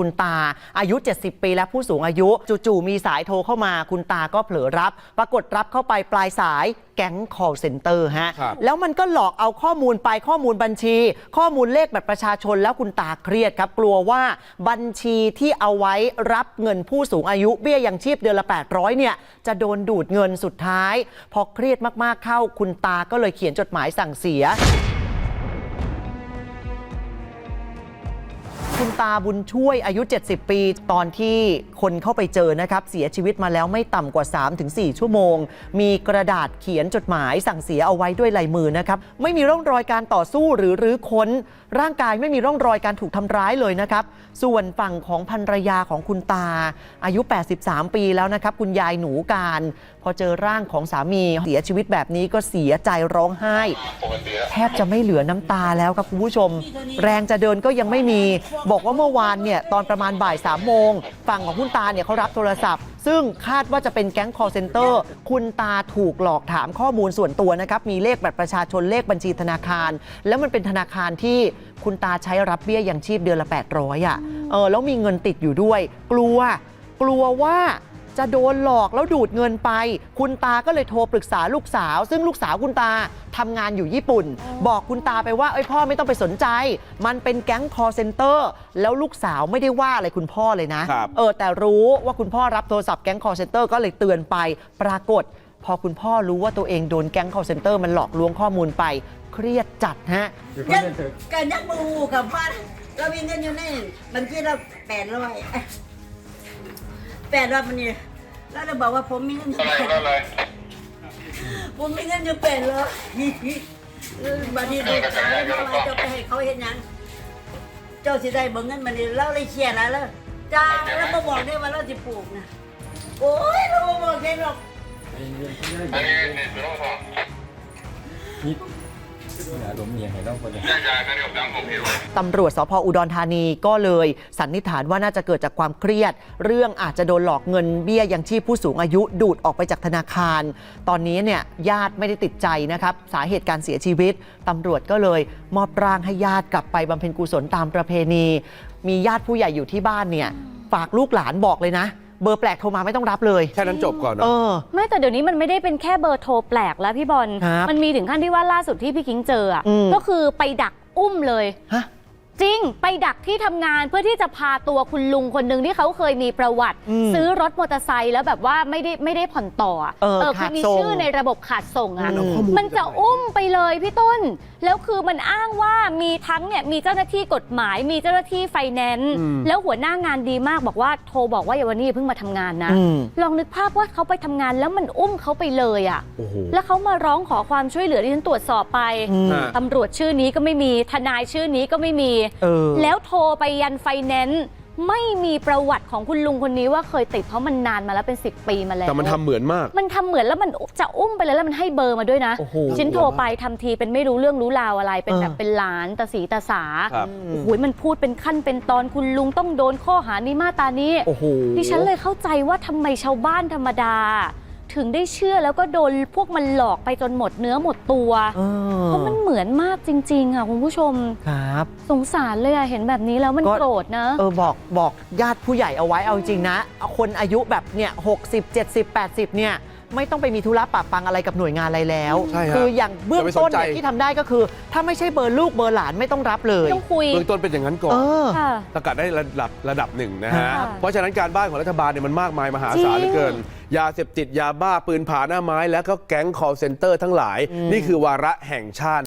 คุณตาอายุ 70 ปีและผู้สูงอายุ จู่ๆมีสายโทรเข้ามา คุณตาก็เผลอรับ ปรากฏรับเข้าไปปลายสายแก๊ง call center ฮะ ครับ แล้วมันก็หลอกเอาข้อมูลไปข้อมูลบัญชี ข้อมูลเลขบัตรประชาชนแล้วคุณตาเครียดครับ กลัวว่าบัญชีที่เอาไว้รับเงินผู้สูงอายุเบี้ยยังชีพเดือนละ 800 เนี่ย จะโดนดูดเงินสุดท้าย พอเครียดมากๆเข้าคุณตาก็เลยเขียนจดหมายสั่งเสีย คุณตาบุญช่วยอายุ 70 ปี ตอนที่คนเข้าไปเจอนะครับ เสียชีวิตมาแล้วไม่ต่ำกว่า 3-4 ชั่วโมง มีกระดาษเขียนจดหมายสั่งเสียเอาไว้ด้วยลายมือนะครับ ไม่มีร่องรอยการต่อสู้หรือรื้อค้น ร่างกายไม่มีร่องรอยการถูกทำร้ายเลยนะครับ ส่วนฝั่งของภรรยาของคุณตา อายุ 83 ปีแล้วนะครับ คุณยายหนูการ พอเจอร่างของสามีเสียชีวิตแบบนี้ก็เสียใจร้องไห้ แทบจะไม่เหลือน้ำตาแล้วครับคุณผู้ชม แรงจะเดินก็ยังไม่มีบอกว่าเมื่อวานเนี่ยตอนประมาณบ่ายสามโมง ฝั่งของคุณตาเนี่ยเขารับโทรศัพท์ ซึ่งคาดว่าจะเป็นแก๊งคอร์เซนเตอร์ คุณตาถูกหลอกถามข้อมูลส่วนตัวนะครับ มีเลขบัตรประชาชนเลขบัญชีธนาคาร แล้วมันเป็นธนาคารที่คุณตาใช้รับเบี้ยยังชีพเดือนละ 800อะเออแล้วมีเงินติดอยู่ด้วย กลัวกลัวว่า จะโดนหลอกแล้วดูดเงินไป คุณตาก็เลยโทรปรึกษาลูกสาว ซึ่งลูกสาวคุณตาทำงานอยู่ญี่ปุ่น บอกคุณตาไปว่าเอ้ยพ่อไม่ต้องไปสนใจ มันเป็นแก๊ง call center แล้วลูกสาวไม่ได้ว่าอะไรคุณพ่อเลยนะ ครับ เออ แต่รู้ว่าคุณพ่อรับโทรศัพท์แก๊ง call center ก็เลยเตือนไป ปรากฏ พอคุณพ่อรู้ว่าตัวเองโดนแก๊ง call center มันหลอกลวงข้อมูลไป เครียดจัดฮะ ยังกันยังมูกับว่าเรามีเงินอยู่ในบัญชีเราแปดร้อย แปดร้อยมันนี่แล้วเราบอกว่าผมมีเงินอยู่อะไรอะไรผมมีเงินอยู่แปดร้อยบางทีดูขายเพราะว่าเจ้าไปให้เขาเห็นยังเจ้าสิได้เบิ่งเงินมันนี่เราเลยเครียดแล้วแล้วจ้าแล้วมาบอกได้ว่าเราจะปลูกนะโอ้ยเราบ่บอกได้หรอกอันนี้นี่เป็นต้องฟังนี่อา รมเมียให้เราคนเดียวตำรวจสพอุดรธานีก็เลยสันนิษฐานว่าน่าจะเกิดจากความเครียด เรื่องอาจจะโดนหลอกเงินเบี้ยยังชีพผู้สูงอายุดูดออกไปจากธนาคาร ตอนนี้เนี่ยญาติไม่ได้ติดใจนะครับสาเหตุการเสียชีวิตตำรวจก็เลยมอบร่างให้ญาติกลับไปบำเพ็ญกุศลตามประเพณี มีญาติผู้ใหญ่อยู่ที่บ้านเนี่ยฝากลูกหลานบอกเลยนะ เบอร์แปลกโทรมาไม่ต้องรับเลย แค่นั้นจบก่อนเอเนาะอ ไม่แต่เดี๋ยวนี้มันไม่ได้เป็นแค่เบอร์โทรแปลกแล้วพี่บอล ครับมันมีถึงขั้นที่ว่าล่าสุดที่พี่คิงเจออะอืม ก็คือไปดักอุ้มเลย ฮะ จริงไปดักที่ทำงานเพื่อที่จะพาตัวคุณลุงคนหนึ่งที่เขาเคยมีประวัติ อืมซื้อรถมอเตอร์ไซค์แล้วแบบว่าไม่ได้ไม่ได้ผ่อนต่ออะเออคือมีขาดส่งชื่อในระบบขาดส่งอะแล้วข้อมูล มันจะอุ้มไปเลยพี่ต้น แล้วคือมันอ้างว่ามีทั้งเนี่ยมีเจ้าหน้าที่กฎหมาย มีเจ้าหน้าที่ไฟแนนซ์อืมแล้วหัวหน้างานดีมากบอกว่าโทรบอกว่าอย่าวันนี้อย่าเพิ่งมาทำงานนะ อืม ลองนึกภาพว่าเขาไปทำงานแล้วมันอุ้มเขาไปเลยอะ่ะ โอ้โห แล้วเขามาร้องขอความช่วยเหลือที่ฉันตรวจสอบไป อืมฮะตำรวจชื่อนี้ก็ไม่มี ทนายชื่อนี้ก็ไม่มีเออแล้วโทรไปยันไฟแนนซ์ไม่มีประวัติของคุณลุงคนนี้ว่าเคยติดเพราะมันนานมาแล้วเป็น 10 ปีมาแล้วแต่มันทำเหมือนมาก มันทำเหมือนแล้วมันจะอุ้มไปเลยแล้วมันให้เบอร์มาด้วยนะโอ้โหฉันโทรไปทำทีเป็นไม่รู้เรื่องรู้ราวอะไร เป็นเออแบบเป็นหลานตาสีตาสาครับโอ้โหมันพูดเป็นขั้นเป็นตอนคุณลุงต้องโดนข้อหานี้มาตรานี้โอ้โหดิฉันเลยเข้าใจว่าทำไมชาวบ้านธรรมดา ถึงได้เชื่อแล้วก็โดนพวกมันหลอกไปจนหมดเนื้อหมดตัว เออเพราะมันเหมือนมากจริงๆอะคุณผู้ชม ครับ สงสารเลยอะเห็นแบบนี้แล้วมันก็ โกรธนะ เออบอกบอกญาติผู้ใหญ่เอาไว้เอาจริงนะเอาคนอายุแบบเนี่ยหกสิบเจ็ดสิบแปดสิบเนี่ย ไม่ต้องไปมีธุระปะปังอะไรกับหน่วยงานอะไรแล้ว ใช่ฮะคืออย่างเบื้องต้นเนี่ยอย่าไปสนใจ ที่ทำได้ก็คือ ถ้าไม่ใช่เบอร์ลูกเบอร์หลานไม่ต้องรับเลยไม่ต้องคุยเบื้องต้นเป็นอย่างนั้นก่อน เออ ค่ะ สกัดได้ระดับระดับหนึ่งนะฮะ ค่ะเพราะฉะนั้นการบ้านของรัฐบาลเนี่ยมันมากมายมหาศาลจริงเหลือเกิน ยาเสพติดยาบ้าปืนผาหน้าไม้ แล้วก็แก๊ง call center ทั้งหลาย นี่คือวาระแห่งชาติ